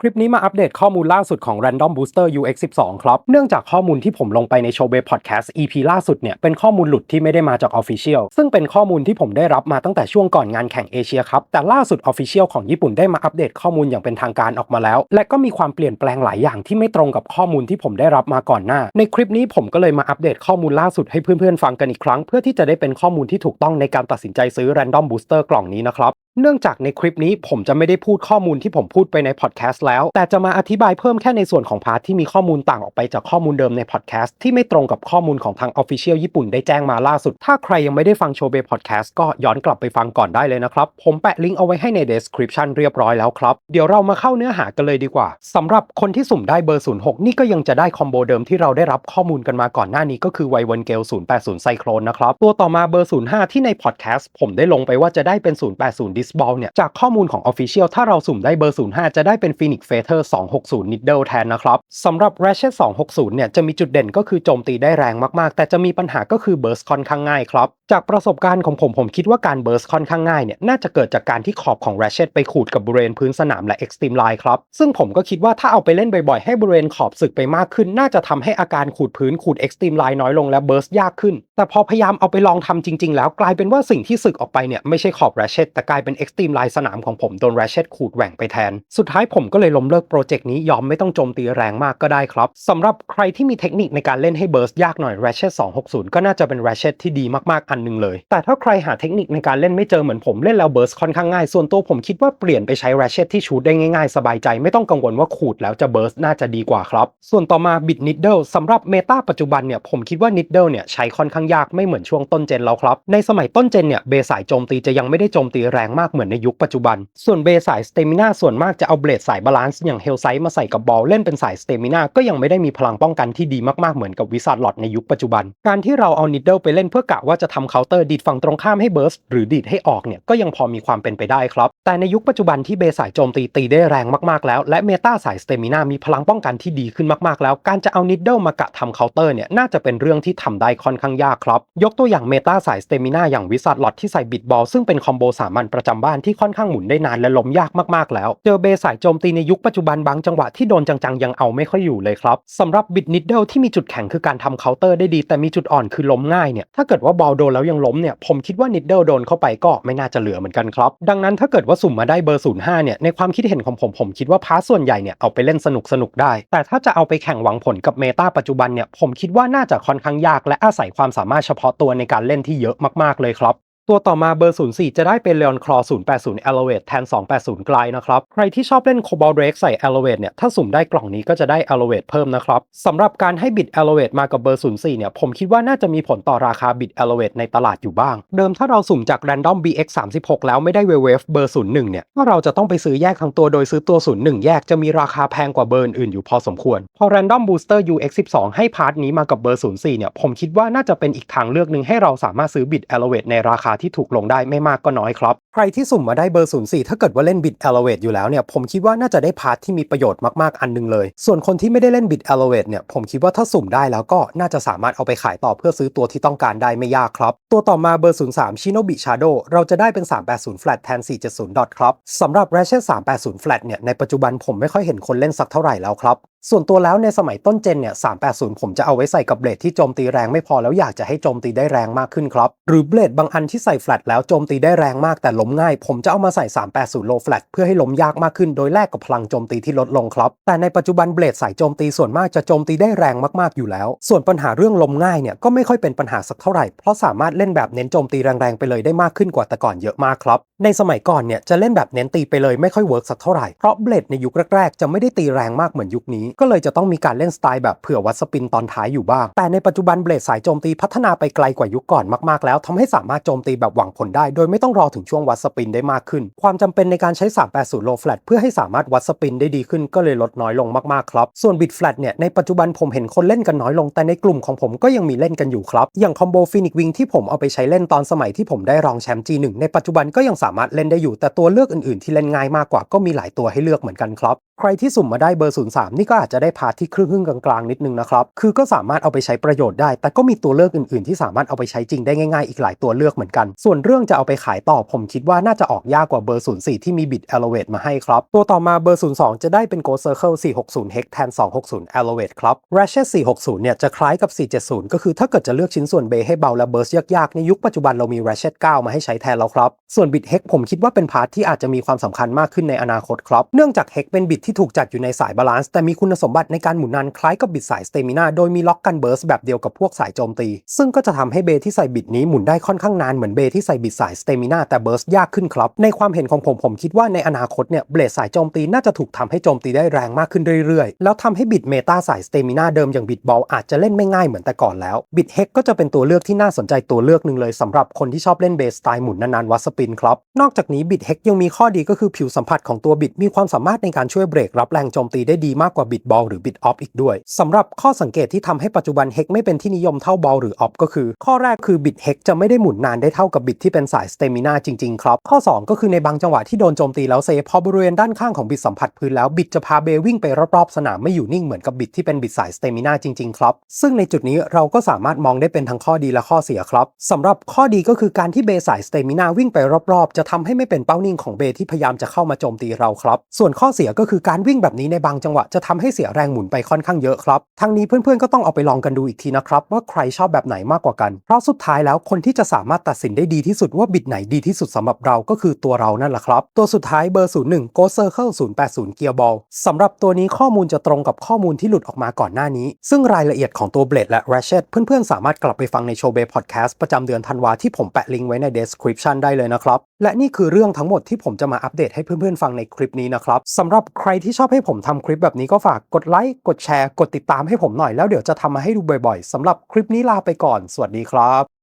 คลิปนี้มาอัปเดตข้อมูลล่าสุดของ Random Booster UX12 ครับ เนื่องจากข้อมูลที่ผมลงไปใน Showway Podcast EP ล่าสุดเนี่ย เป็นข้อมูลหลุดที่ไม่ได้มาจาก Official ซึ่งเป็นข้อมูลที่ผมได้รับมาตั้งแต่ช่วงก่อนงานแข่งเอเชียครับ แต่ล่าสุด Official ของญี่ปุ่นได้มาอัปเดตข้อมูลอย่างเป็นทางการออกมาแล้ว และก็มีความเปลี่ยนแปลงหลายอย่างที่ไม่ตรงกับข้อมูลที่ผมได้รับมาก่อนหน้า ในคลิปนี้ผมก็เลยมาอัปเดตข้อมูลล่าสุดให้เพื่อนๆฟังกันอีกครั้ง เพื่อที่จะได้เป็นข้อมูลที่ถูกต้องในการตัดสินใจซื้อ Random Booster กล่องนี้นะครับ เนื่องจากในคลิปนี้ผมจะไม่ได้พูดข้อมูลที่ผมพูดไปในพอดแคสต์แล้ว แต่จะมาอธิบายเพิ่มแค่ในส่วนของพาร์ทที่มีข้อมูลต่างออกไปจากข้อมูลเดิมในพอดแคสต์ที่ไม่ตรงกับข้อมูลของทาง Official ญี่ปุ่นได้แจ้งมาล่าสุด ถ้าใครยังไม่ได้ฟังโชเบพอดแคสต์ก็ย้อนกลับไปฟังก่อนได้เลยนะครับ ผมแปะลิงก์เอาไว้ให้ใน description เรียบร้อยแล้วครับ เดี๋ยวเรามาเข้าเนื้อหากันเลยดีกว่าสำหรับคนที่สุ่มได้เบอร์ 06 นี่ก็ยังจะได้คอมโบเดิมที่เราได้รับข้อมูลกันมาก่อนหน้านี้ก็คือไวเวนเกล080ไซโครนนะครับตัวต่อมาเบอร์ 05 ที่ในพอดแคสต์ผมได้ลงไปว่าจะได้เป็น 080สบอลเนี่ยจากข้อมูลของ Official ถ้าเราสุ่มได้เบอร์ 05 จะได้เป็น Phoenix Feather 260 Needle แทนนะครับสำหรับ Ratchet 260 เนี่ยจะมีจุดเด่นก็คือโจมตีได้แรงมากๆ แต่จะมีปัญหาก็คือ Burst ค่อนข้างง่ายครับจากประสบการณ์ของผมผมคิดว่าการ Burst ค่อนข้างง่ายเนี่ยน่าจะเกิดจากการที่ขอบของ Ratchet ไปขูดกับบริเวณพื้นสนามและ Extreme Line ครับซึ่งผมก็คิดว่าถ้าเอาไปเล่นบ่อยๆให้บริเวณขอบสึกไปมากขึ้น น่าจะทำให้อาการขูดพื้นขูด Extreme Line น้อยลงและ Burst ยากขึ้น แต่พอพยายามเอาไปลองทำจริง ๆ แล้วกลายเป็นว่าสิ่งที่สึกออกไปเนี่ยไม่ใช่ขอบ Ratchet แต่กลายเป็น Extreme Line สนามของผมโดน Ratchet ขูดแหว่งไปแทน สุดท้ายผมก็เลยล้มเลิกโปรเจกต์นี้ยอมไม่ต้องโจมตีแรงมากก็ได้ครับสำหรับใครที่มีเทคนิคในการเล่นให้ Burst ยากหน่อย Ratchet 260 ก็น่าจะเป็น Ratchet ที่ดีมากๆอันหนึงเลย แต่ถ้าใครหาเทคนิคในการเล่นไม่เจอเหมือนผมเล่นแล้ว Burst ค่อนข้างง่ายส่วนตัวผมคิดว่าเปลี่ยนไปใช้ Ratchet ที่ชูดได้ง่ายๆสบายใจไม่ต้องกังวลว่าขูดแล้วจะ Burst น่าจะดีกว่าครับ ส่วนต่อมา Bit Needle สำหรับเมตาปัจจุบันเนี่ยผมคิดว่า Needle เนี่ยใช้ค่อนข้างยากไม่เหมือนช่วงต้นเจนแล้วครับในสมัยต้นเจนเนี่ยเบสายโจมตีจะยังไม่ได้โจมตีแรงมากเหมือนในยุคปัจจุบัน ส่วนเบสายสเตมินาส่วนมากจะเอาเบลดสายบาลานซ์อย่างเฮลไซมาใส่กับบอลเล่นเป็นสายสเตมินาก็ยังไม่ได้มีพลังป้องกันที่ดีมากๆเหมือนกับวิสัทหลอดในยุคปัจจุบัน การที่เราเอา Needle ไปเล่นเพื่อกะว่าจะทำเคาน์เตอร์ดีดฝั่งตรงข้ามให้เบิร์สหรือดีดให้ออกเนี่ยก็ยังพอมีความเป็นไปได้ครับ แต่ในยุคปัจจุบันที่เบสายโจมตีตีได้แรงมากๆแล้ว และเมตาสายสเตมินามีพลังป้องกันที่ดีขึ้นมากๆแล้ว การจะเอา Needle มากะทำเคาน์เตอร์เนี่ยน่าจะเป็นเรื่องที่ทำได้ค่อนข้างยากครับ ยกตัวอย่างเมตาสายสเตมินาอย่างวิสัทหลอดที่ใส่บิดบอลซึ่งเป็นคอมโบสามัญประจำบ้านที่ค่อนข้างหมุนได้นานและล้มยากมากๆแล้ว เจอเบสายโจมตีในยุคปัจจุบันบางจังหวะที่โดนจังๆยังเอาไม่ค่อยอยู่เลยครับสำหรับบิดนิดเดิลที่มีจุดแข็งคือการทำเคาน์เตอร์ได้ดีแต่มีจุดอ่อนคือล้มง่ายเนี่ยถ้าเกิดว่าบอลโดนแล้วยังล้มเนี่ยผมคิดว่านิดเดิลโดนเข้าไปก็ไม่น่าจะเหลือเหมือนกันครับ ดังนั้นถ้าเกิดว่าสุ่มมาได้เบอร์ 05 เนี่ยในความคิดเห็นของผมผมคิดว่าพาร์ทส่วนใหญ่เนี่ยเอาไปเล่นสนุกสนุกได้ แต่ถ้าจะเอาไปแข่งหวังผลกับเมตาปัจจุบันเนี่ยผมคิดว่าน่าจะค่อนข้างยากและอาศัยความสามารถเฉพาะตัวในการเล่นที่เยอะมากๆเลยครับ ตัวต่อมาเบอร์ 04 จะได้เป็น Leon Claw 080 Elevate แทน 280 ไกลนะครับ ใครที่ชอบเล่น Cobalt Drake ใส่ Elevate เนี่ย ถ้าสุ่มได้กล่องนี้ก็จะได้ Elevate เพิ่มนะครับสำหรับการให้บิด Elevate มากับเบอร์ 04 เนี่ย ผมคิดว่าน่าจะมีผลต่อราคาบิด Elevate ในตลาดอยู่บ้าง เดิมถ้าเราสุ่มจาก Random BX 36แล้วไม่ได้ Wave เบอร์ 01 เนี่ยถ้าเราจะต้องไปซื้อแยกทั้งตัวโดยซื้อตัว 01 แยกจะมีราคาแพงกว่าเบอร์อื่นอยู่พอสมควร พอ Random Booster UX 12ให้พาร์ทนี้มากับเบอร์ 04 เนี่ย ผมคิดว่าน่าจะเป็นอีกทางเลือกหนึ่งให้เราสามารถซื้อบิด Elevate ในราคาที่ถูกลงได้ไม่มากก็น้อยครับ ใครที่สุ่มมาได้เบอร์ 04 ถ้าเกิดว่าเล่นบิด Elevate อยู่แล้วเนี่ยผมคิดว่าน่าจะได้พาร์ทที่มีประโยชน์มากๆอันหนึงเลย ส่วนคนที่ไม่ได้เล่นบิด Elevate เนี่ยผมคิดว่าถ้าสุ่มได้แล้วก็น่าจะสามารถเอาไปขายต่อเพื่อซื้อตัวที่ต้องการได้ไม่ยากครับ ตัวต่อมาเบอร์ 03 Shinobi Shadow เราจะได้เป็น 380 Flat แทน 470 Dot ครับสำหรับ Ratchet 380 Flat เนี่ยในปัจจุบันผมไม่ค่อยเห็นคนเล่นสักเท่าไหร่แล้วครับส่วนตัวแล้วในสมัยต้นเจนเนี่ย 380 ผมจะเอาไว้ใส่กับเบลดที่โจมตีแรงไม่พอแล้วอยากจะให้โจมตีได้แรงมากขึ้นครับ หรือเบลดบางอันที่ใส่แฟลตแล้วโจมตีได้แรงมากแต่ล้มง่าย ผมจะเอามาใส่ 380 low flat เพื่อให้ล้มยากมากขึ้นโดยแลกกับพลังโจมตีที่ลดลงครับ แต่ในปัจจุบันเบลดสายโจมตีส่วนมากจะโจมตีได้แรงมากๆอยู่แล้ว ส่วนปัญหาเรื่องล้มง่ายเนี่ยก็ไม่ค่อยเป็นปัญหาสักเท่าไหร่เพราะสามารถเล่นแบบเน้นโจมตีแรงๆไปเลยได้มากขึ้นกว่าแต่ก่อนเยอะมากครับ ในสมัยก่อนเนี่ยจะเล่นแบบเน้นตีไปเลยไม่ค่อยเวิร์กสักเท่าไหร่เพราะเบลดในยุคแรกๆจะไม่ได้ตีแรงมากเหมือนยุคนี้ก็เลยจะต้องมีการเล่นสไตล์แบบเผื่อวัดสปินตอนท้ายอยู่บ้าง แต่ในปัจจุบันเบลดสายโจมตีพัฒนาไปไกลกว่ายุคก่อนมากๆ แล้วทำให้สามารถโจมตีแบบหวังผลได้ โดยไม่ต้องรอถึงช่วงวัดสปินได้มากขึ้น ความจำเป็นในการใช้ 380 low flat เพื่อให้สามารถวัดสปินได้ดีขึ้นก็เลยลดน้อยลงมากๆครับ ส่วน bit flat เนี่ยในปัจจุบันผมเห็นคนเล่นกันน้อยลงแต่ในกลุ่มของผมก็ยังมีเล่นกันอยู่ครับ อย่างคอมโบฟินิกวิงที่ผมเอาไปใช้เล่นตอนสมัยที่ผมได้รองแชมป์ G1 ในปัจจุบันก็ยังสามารถเล่นได้อยู่ แต่ตัวเลือกอื่นๆ ที่เล่นง่ายมากกว่าก็มีหลายตัวให้เลือกเหมือนกันครับ ใครที่สุ่มมาได้เบอร์ 03 นี่ก็อาจจะได้พาร์ทที่ครึ่งๆกลางๆนิดนึงนะครับ คือก็สามารถเอาไปใช้ประโยชน์ได้ แต่ก็มีตัวเลือกอื่นๆ ที่สามารถเอาไปใช้จริงได้ง่ายๆ อีกหลายตัวเลือกเหมือนกัน ส่วนเรื่องจะเอาไปขายต่อผมคิดว่าน่าจะออกยากกว่าเบอร์ 04 ที่มีบิต Elevate มาให้ครับ ตัวต่อมาเบอร์ 02 จะได้เป็น Ghost Circle 460 Hex แทน 260 Elevate ครับ Ratchet 460 เนี่ยจะคล้ายกับ 470 ก็คือถ้าเกิดจะเลือกชิ้นส่วนเบให้เบาและเบิร์สยากๆในยุคปัจจุบันเรามี Ratchet 9 มาให้ใช้แทนแล้วครับส่วนบิต Hex ผมคิดว่าเป็นพาร์ทที่อาจจะมีความสำคัญมากขึ้นในอนาคตครับเนื่องจาก Hex เป็นบิตที่ถูกจัดอยู่ในสายบาลานซ์แต่มีคุณสมบัติในการหมุนนานคล้ายกับบิตสาย Stamina โดยมีล็อกกันเบิร์สแบบเดียวกับพวกสายโจมตี ซึ่งก็จะทำให้เบที่ใส่บิตนี้หมุนได้ค่อนข้างนานเหมือนเบที่ใส่บิตสาย Stamina แต่เบิร์สยากขึ้นครับในความเห็นของผมผมคิดว่าในอนาคตเนี่ยเบลดสายโจมตีน่าจะถูกทำให้โจมตีได้แรงมากขึ้นเรื่อยๆ แล้วทำให้บิตเมตาสาย Stamina เดิมอย่างบิตบอลอาจจะเล่นไม่ง่ายเหมือนแต่ก่อนแล้วบิตเฮกก็จะเป็นตัวเลือกที่น่าสนใจตัวเลือกหนึ่งเลยสำหรับคนที่ชอบเล่นเบสสไตล์หมุนนานๆวัสปินครับนอกจากนี้บิตเฮกยังมีข้อดีก็คือผิวสัมผัสของตัวบิตมีความสามารถในการช่วยเบรกรับแรงโจมตีได้ดีมากกว่าบิบอลหรือบิตออฟอีกด้วยสำหรับข้อสังเกตที่ทำให้ปัจจุบันเฮกไม่เป็นที่นิยมเท่าบอลหรือออฟก็คือ ข้อแรกคือบิตเฮกจะไม่ได้หมุนนานได้เท่ากับบิตที่เป็นสายสเตมินาจริงๆครับ ข้อ 2 ก็คือในบางจังหวะที่โดนโจมตีแล้วเซพอบริเวณด้านข้างของบิตสัมผัสพื้นแล้วบิตจะพาเบวิ่งไปรอบๆสนามไม่อยู่นิ่งเหมือนกับบิตที่เป็นบิตสายสเตมินาจริงๆครับซึ่งในจุดนี้เราก็สามารถมองได้เป็นทั้งข้อดีและข้อเสียครับสำหรับข้อดีก็คือการที่เบสายสเตมินาวิ่งไปรอบๆ จะทำให้ไม่เป็นเป้านิ่งของเบที่พยายามจะเข้ามาโจมตีเราครับ ส่วนข้อเสียก็คือการวิ่งแบบนี้ในบางจังหวะจะทำให้เสียแรงหมุนไปค่อนข้างเยอะครับทั้งนี้เพื่อนๆก็ต้องเอาไปลองกันดูอีกทีนะครับว่าใครชอบแบบไหนมากกว่ากัน เพราะสุดท้ายแล้วคนที่จะสามารถตัดสินได้ดีที่สุดว่าบิตไหนดีที่สุดสำหรับเราก็คือตัวเรานั่นแหละครับ ตัวสุดท้ายเบอร์ 01 Go Circle 080 Gearball สำหรับตัวนี้ข้อมูลจะตรงกับข้อมูลที่หลุดออกมาก่อนหน้านี้ ซึ่งรายละเอียดของตัว Blade และ Ratchet เพื่อนๆ สามารถกลับไปฟังใน Show Bay Podcast ประจำเดือนธันวาที่ผมแปะลิงก์ไว้ใน description ได้เลยนะครับ และนี่คือเรื่องทั้งหมดที่ผมจะมาอัปเดตให้เพื่อนๆฟังในคลิปนี้นะครับสำหรับใครที่ชอบให้ผมทำคลิปแบบนี้ก็ฝากกดไลค์กดแชร์ กดติดตามให้ผมหน่อยแล้วเดี๋ยวจะทำมาให้ดูบ่อยๆสำหรับคลิปนี้ลาไปก่อน สวัสดีครับ